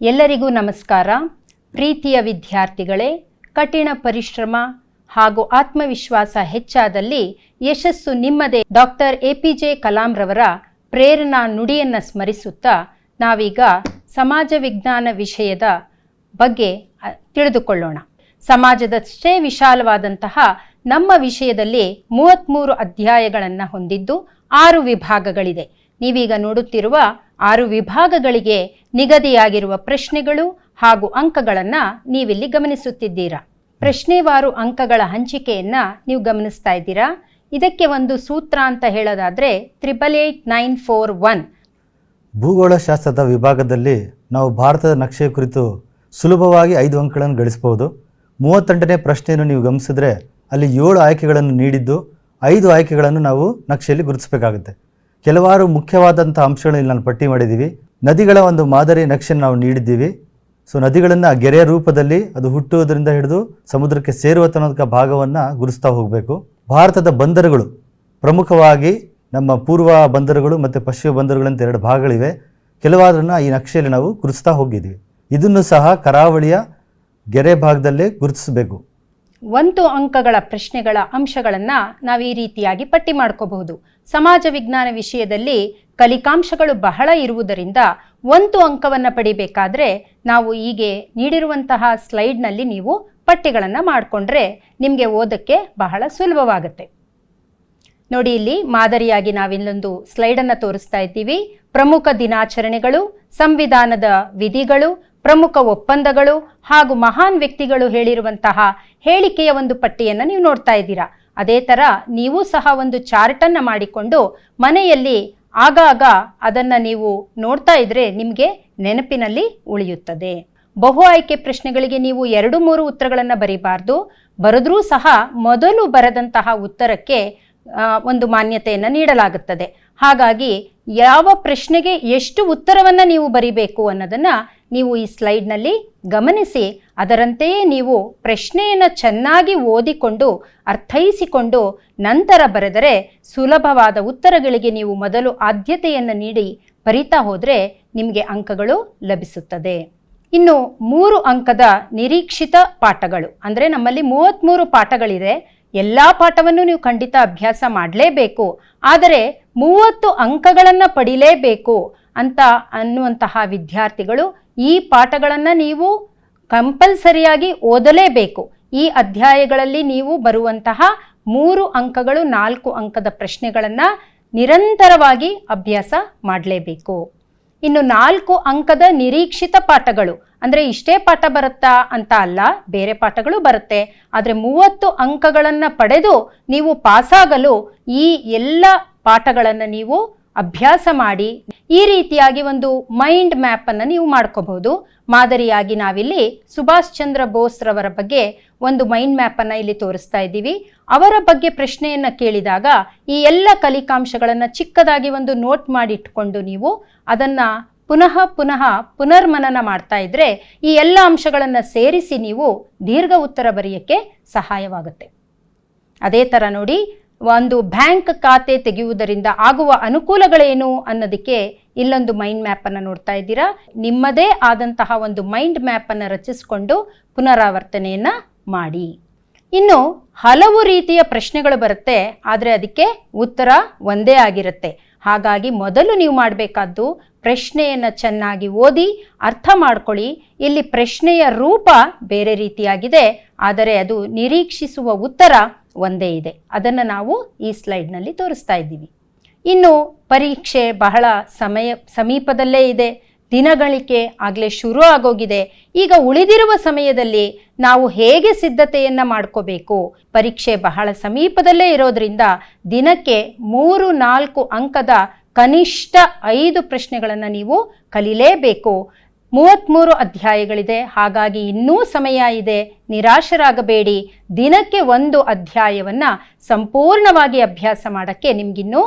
ಎಲ್ಲರಿಗೂ ನಮಸ್ಕಾರ. ಪ್ರೀತಿಯ ವಿದ್ಯಾರ್ಥಿಗಳೇ, ಕಠಿಣ ಪರಿಶ್ರಮ ಹಾಗೂ ಆತ್ಮವಿಶ್ವಾಸ ಹೆಚ್ಚಾದಲ್ಲಿ ಯಶಸ್ಸು ನಿಮ್ಮದೇ. ಡಾಕ್ಟರ್ ಎ ಪಿ ಜೆ ಕಲಾಂರವರ ಪ್ರೇರಣಾ ನುಡಿಯನ್ನು ಸ್ಮರಿಸುತ್ತಾ ನಾವೀಗ ಸಮಾಜ ವಿಜ್ಞಾನ ವಿಷಯದ ಬಗ್ಗೆ ತಿಳಿದುಕೊಳ್ಳೋಣ. ಸಮಾಜದಷ್ಟೇ ವಿಶಾಲವಾದಂತಹ ನಮ್ಮ ವಿಷಯದಲ್ಲಿ ಮೂವತ್ತ್ಮೂರು ಅಧ್ಯಾಯಗಳನ್ನು ಹೊಂದಿದ್ದು ಆರು ವಿಭಾಗಗಳಿದೆ. ನೀವೀಗ ನೋಡುತ್ತಿರುವ ಆರು ವಿಭಾಗಗಳಿಗೆ ನಿಗದಿಯಾಗಿರುವ ಪ್ರಶ್ನೆಗಳು ಹಾಗೂ ಅಂಕಗಳನ್ನು ನೀವಿಲ್ಲಿ ಗಮನಿಸುತ್ತಿದ್ದೀರಾ. ಪ್ರಶ್ನೆವಾರು ಅಂಕಗಳ ಹಂಚಿಕೆಯನ್ನು ನೀವು ಗಮನಿಸ್ತಾ ಇದ್ದೀರಾ. ಇದಕ್ಕೆ ಒಂದು ಸೂತ್ರ ಅಂತ ಹೇಳೋದಾದರೆ triple eight nine four one. ಭೂಗೋಳಶಾಸ್ತ್ರದ ವಿಭಾಗದಲ್ಲಿ ನಾವು ಭಾರತದ ನಕ್ಷೆ ಕುರಿತು ಸುಲಭವಾಗಿ ಐದು ಅಂಕಗಳನ್ನು ಗಳಿಸಬಹುದು ಮೂವತ್ತೆಂಟನೇ ಪ್ರಶ್ನೆಯನ್ನು ನೀವು ಗಮನಿಸಿದ್ರೆ ಅಲ್ಲಿ ಏಳು ಆಯ್ಕೆಗಳನ್ನು ನೀಡಿದ್ದು ಐದು ಆಯ್ಕೆಗಳನ್ನು ನಾವು ನಕ್ಷೆಯಲ್ಲಿ ಗುರುತಿಸಬೇಕಾಗುತ್ತೆ. ಕೆಲವಾರು ಮುಖ್ಯವಾದಂಥ ಅಂಶಗಳನ್ನು ನಾನು ಪಟ್ಟಿ ಮಾಡಿದ್ದೀವಿ. ನದಿಗಳ ಒಂದು ಮಾದರಿ ನಕ್ಷೆ ನಾವು ನೀಡಿದ್ದೀವಿ. ಸೊ ನದಿಗಳನ್ನು ಗೆರೆಯ ರೂಪದಲ್ಲಿ ಅದು ಹುಟ್ಟುವುದರಿಂದ ಹಿಡಿದು ಸಮುದ್ರಕ್ಕೆ ಸೇರುವ ತನಕ ಭಾಗವನ್ನು ಗುರುಸ್ತಾ ಹೋಗಬೇಕು. ಭಾರತದ ಬಂದರುಗಳು, ಪ್ರಮುಖವಾಗಿ ನಮ್ಮ ಪೂರ್ವ ಬಂದರುಗಳು ಮತ್ತು ಪಶ್ಚಿಮ ಬಂದರುಗಳಂತ ಎರಡು ಭಾಗಗಳಿವೆ. ಕೆಲವಾದ್ರನ್ನ ಈ ನಕ್ಷೆಯಲ್ಲಿ ನಾವು ಗುರುತಿಸ್ತಾ ಹೋಗಿದ್ದೀವಿ. ಇದನ್ನು ಸಹ ಕರಾವಳಿಯ ಗೆರೆ ಭಾಗದಲ್ಲೇ ಗುರುತಿಸಬೇಕು. ಒಂದು ಅಂಕಗಳ ಪ್ರಶ್ನೆಗಳ ಅಂಶಗಳನ್ನು ನಾವು ಈ ರೀತಿಯಾಗಿ ಪಟ್ಟಿ ಮಾಡ್ಕೋಬಹುದು. ಸಮಾಜ ವಿಜ್ಞಾನ ವಿಷಯದಲ್ಲಿ ಕಲಿಕಾಂಶಗಳು ಬಹಳ ಇರುವುದರಿಂದ ಒಂದು ಅಂಕವನ್ನು ಪಡಿಬೇಕಾದ್ರೆ ನಾವು ಹೀಗೆ ನೀಡಿರುವಂತಹ ಸ್ಲೈಡ್ನಲ್ಲಿ ನೀವು ಪಟ್ಟಿಗಳನ್ನು ಮಾಡಿಕೊಂಡ್ರೆ ನಿಮಗೆ ಓದಕ್ಕೆ ಬಹಳ ಸುಲಭವಾಗುತ್ತೆ. ನೋಡಿ ಇಲ್ಲಿ ಮಾದರಿಯಾಗಿ ನಾವಿಲ್ಲೊಂದು ಸ್ಲೈಡನ್ನು ತೋರಿಸ್ತಾ ಇದ್ದೀವಿ. ಪ್ರಮುಖ ದಿನಾಚರಣೆಗಳು, ಸಂವಿಧಾನದ ವಿಧಿಗಳು, ಪ್ರಮುಖ ಒಪ್ಪಂದಗಳು ಹಾಗೂ ಮಹಾನ್ ವ್ಯಕ್ತಿಗಳು ಹೇಳಿರುವಂತಹ ಹೇಳಿಕೆಯ ಒಂದು ಪಟ್ಟಿಯನ್ನು ನೀವು ನೋಡ್ತಾ ಇದ್ದೀರಾ. ಅದೇ ಥರ ನೀವು ಸಹ ಒಂದು ಚಾರ್ಟನ್ನು ಮಾಡಿಕೊಂಡು ಮನೆಯಲ್ಲಿ ಆಗಾಗ ಅದನ್ನು ನೀವು ನೋಡ್ತಾ ಇದ್ರೆ ನಿಮಗೆ ನೆನಪಿನಲ್ಲಿ ಉಳಿಯುತ್ತದೆ. ಬಹು ಆಯ್ಕೆ ಪ್ರಶ್ನೆಗಳಿಗೆ ನೀವು ಎರಡು ಮೂರು ಉತ್ತರಗಳನ್ನು ಬರೀಬಾರ್ದು. ಬರೆದ್ರೂ ಸಹ ಮೊದಲು ಬರೆದಂತಹ ಉತ್ತರಕ್ಕೆ ಒಂದು ಮಾನ್ಯತೆಯನ್ನು ನೀಡಲಾಗುತ್ತದೆ. ಹಾಗಾಗಿ ಯಾವ ಪ್ರಶ್ನೆಗೆ ಎಷ್ಟು ಉತ್ತರವನ್ನು ನೀವು ಬರಿಬೇಕು ಅನ್ನೋದನ್ನು ನೀವು ಈ ಸ್ಲೈಡ್ನಲ್ಲಿ ಗಮನಿಸಿ ಅದರಂತೆಯೇ ನೀವು ಪ್ರಶ್ನೆಯನ್ನು ಚೆನ್ನಾಗಿ ಓದಿಕೊಂಡು, ಅರ್ಥೈಸಿಕೊಂಡು, ನಂತರ ಬರೆದರೆ ಸುಲಭವಾದ ಉತ್ತರಗಳಿಗೆ ನೀವು ಮೊದಲು ಆದ್ಯತೆಯನ್ನು ನೀಡಿ, ಬರಿತಾ ಹೋದರೆ ನಿಮಗೆ ಅಂಕಗಳು ಲಭಿಸುತ್ತದೆ. ಇನ್ನು ಮೂರು ಅಂಕದ ನಿರೀಕ್ಷಿತ ಪಾಠಗಳು, ಅಂದರೆ ನಮ್ಮಲ್ಲಿ ಮೂವತ್ತ್ಮೂರು ಪಾಠಗಳಿದೆ. ಎಲ್ಲ ಪಾಠವನ್ನು ನೀವು ಖಂಡಿತ ಅಭ್ಯಾಸ ಮಾಡಲೇಬೇಕು. ಆದರೆ ಮೂವತ್ತು ಅಂಕಗಳನ್ನು ಪಡಿಲೇಬೇಕು ಅಂತ ಅನ್ನುವಂತಹ ವಿದ್ಯಾರ್ಥಿಗಳು ಈ ಪಾಠಗಳನ್ನು ನೀವು ಕಂಪಲ್ಸರಿಯಾಗಿ ಓದಲೇಬೇಕು. ಈ ಅಧ್ಯಾಯಗಳಲ್ಲಿ ನೀವು ಬರುವಂತಹ ಮೂರು ಅಂಕಗಳು ನಾಲ್ಕು ಅಂಕದ ಪ್ರಶ್ನೆಗಳನ್ನು ನಿರಂತರವಾಗಿ ಅಭ್ಯಾಸ ಮಾಡಲೇಬೇಕು. ಇನ್ನು ನಾಲ್ಕು ಅಂಕದ ನಿರೀಕ್ಷಿತ ಪಾಠಗಳು. ಅಂದರೆ ಇಷ್ಟೇ ಪಾಠ ಬರುತ್ತಾ ಅಂತ ಅಲ್ಲ, ಬೇರೆ ಪಾಠಗಳು ಬರುತ್ತೆ. ಆದರೆ ಮೂವತ್ತು ಅಂಕಗಳನ್ನು ಪಡೆದು ನೀವು ಪಾಸಾಗಲು ಈ ಎಲ್ಲ ಪಾಠಗಳನ್ನು ನೀವು ಅಭ್ಯಾಸ ಮಾಡಿ ಈ ರೀತಿಯಾಗಿ ಒಂದು ಮೈಂಡ್ ಮ್ಯಾಪನ್ನು ನೀವು ಮಾಡ್ಕೋಬಹುದು. ಮಾದರಿಯಾಗಿ ನಾವಿಲ್ಲಿ ಸುಭಾಷ್ ಚಂದ್ರ ಬೋಸ್ ರವರ ಬಗ್ಗೆ ಒಂದು ಮೈಂಡ್ ಮ್ಯಾಪನ್ನು ಇಲ್ಲಿ ತೋರಿಸ್ತಾ ಇದ್ದೀವಿ. ಅವರ ಬಗ್ಗೆ ಪ್ರಶ್ನೆಯನ್ನು ಕೇಳಿದಾಗ ಈ ಎಲ್ಲ ಕಲಿಕಾಂಶಗಳನ್ನು ಚಿಕ್ಕದಾಗಿ ಒಂದು ನೋಟ್ ಮಾಡಿ ಇಟ್ಕೊಂಡು ನೀವು ಅದನ್ನು ಪುನಃ ಪುನಃ ಪುನರ್ಮನನ ಮಾಡ್ತಾ ಇದ್ರೆ ಈ ಎಲ್ಲ ಅಂಶಗಳನ್ನು ಸೇರಿಸಿ ನೀವು ದೀರ್ಘ ಉತ್ತರ ಬರೆಯೋಕ್ಕೆ ಸಹಾಯವಾಗುತ್ತೆ. ಅದೇ ಥರ ನೋಡಿ ಒಂದು ಬ್ಯಾಂಕ್ ಖಾತೆ ತೆಗೆಯುವುದರಿಂದ ಆಗುವ ಅನುಕೂಲಗಳೇನು ಅನ್ನೋದಕ್ಕೆ ಇಲ್ಲೊಂದು ಮೈಂಡ್ ಮ್ಯಾಪನ್ನು ನೋಡ್ತಾ ಇದ್ದೀರಾ. ನಿಮ್ಮದೇ ಆದಂತಹ ಒಂದು ಮೈಂಡ್ ಮ್ಯಾಪನ್ನು ರಚಿಸಿಕೊಂಡು ಪುನರಾವರ್ತನೆಯನ್ನು ಮಾಡಿ. ಇನ್ನು ಹಲವು ರೀತಿಯ ಪ್ರಶ್ನೆಗಳು ಬರುತ್ತೆ, ಆದರೆ ಅದಕ್ಕೆ ಉತ್ತರ ಒಂದೇ ಆಗಿರುತ್ತೆ. ಹಾಗಾಗಿ ಮೊದಲು ನೀವು ಮಾಡಬೇಕಾದ್ದು ಪ್ರಶ್ನೆಯನ್ನು ಚೆನ್ನಾಗಿ ಓದಿ, ಅರ್ಥ ಮಾಡ್ಕೊಳ್ಳಿ. ಇಲ್ಲಿ ಪ್ರಶ್ನೆಯ ರೂಪ ಬೇರೆ ರೀತಿಯಾಗಿದೆ, ಆದರೆ ಅದು ನಿರೀಕ್ಷಿಸುವ ಉತ್ತರ ಒಂದೇ ಇದೆ. ಅದನ್ನು ನಾವು ಈ ಸ್ಲೈಡ್ನಲ್ಲಿ ತೋರಿಸ್ತಾ ಇದ್ದೀವಿ. ಇನ್ನು ಪರೀಕ್ಷೆ ಬಹಳ ಸಮಯ, ಸಮೀಪದಲ್ಲೇ ಇದೆ. ದಿನಗಳಿಕೆ ಆಗಲೇ ಶುರು ಆಗೋಗಿದೆ. ಈಗ ಉಳಿದಿರುವ ಸಮಯದಲ್ಲಿ ನಾವು ಹೇಗೆ ಸಿದ್ಧತೆಯನ್ನು ಮಾಡ್ಕೋಬೇಕು? ಪರೀಕ್ಷೆ ಬಹಳ ಸಮೀಪದಲ್ಲೇ ಇರೋದ್ರಿಂದ ದಿನಕ್ಕೆ ಮೂರು, ನಾಲ್ಕು ಅಂಕದ ಕನಿಷ್ಠ ಐದು ಪ್ರಶ್ನೆಗಳನ್ನು ನೀವು ಕಲಿಲೇಬೇಕು. ಮೂವತ್ತ್ಮೂರು ಅಧ್ಯಾಯಗಳಿದೆ. ಹಾಗಾಗಿ ಇನ್ನೂ ಸಮಯ ಇದೆ. ನಿರಾಶರಾಗಬೇಡಿ. ದಿನಕ್ಕೆ ಒಂದು ಅಧ್ಯಾಯವನ್ನು ಸಂಪೂರ್ಣವಾಗಿ ಅಭ್ಯಾಸ ಮಾಡೋಕ್ಕೆ ನಿಮಗಿನ್ನೂ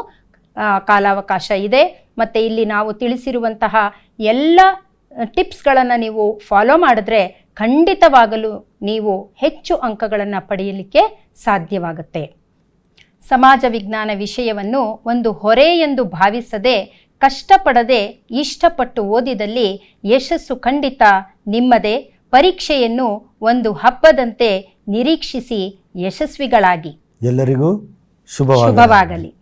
ಕಾಲಾವಕಾಶ ಇದೆ. ಮತ್ತು ಇಲ್ಲಿ ನಾವು ತಿಳಿಸಿರುವಂತಹ ಎಲ್ಲ ಟಿಪ್ಸ್ಗಳನ್ನು ನೀವು ಫಾಲೋ ಮಾಡಿದ್ರೆ ಖಂಡಿತವಾಗಲು ನೀವು ಹೆಚ್ಚು ಅಂಕಗಳನ್ನು ಪಡೆಯಲಿಕ್ಕೆ ಸಾಧ್ಯವಾಗುತ್ತೆ. ಸಮಾಜ ವಿಜ್ಞಾನ ವಿಷಯವನ್ನು ಒಂದು ಹೊರೆ ಎಂದು ಭಾವಿಸದೆ ಕಷ್ಟಪಡದೆ ಇಷ್ಟಪಟ್ಟು ಓದಿದಲ್ಲಿ ಯಶಸ್ಸು ಖಂಡಿತ ನಿಮ್ಮದೇ. ಪರೀಕ್ಷೆಯನ್ನು ಒಂದು ಹಬ್ಬದಂತೆ ನಿರೀಕ್ಷಿಸಿ ಯಶಸ್ವಿಗಳಾಗಿ. ಎಲ್ಲರಿಗೂ ಶುಭವಾಗಲಿ. ಶುಭವಾಗಲಿ.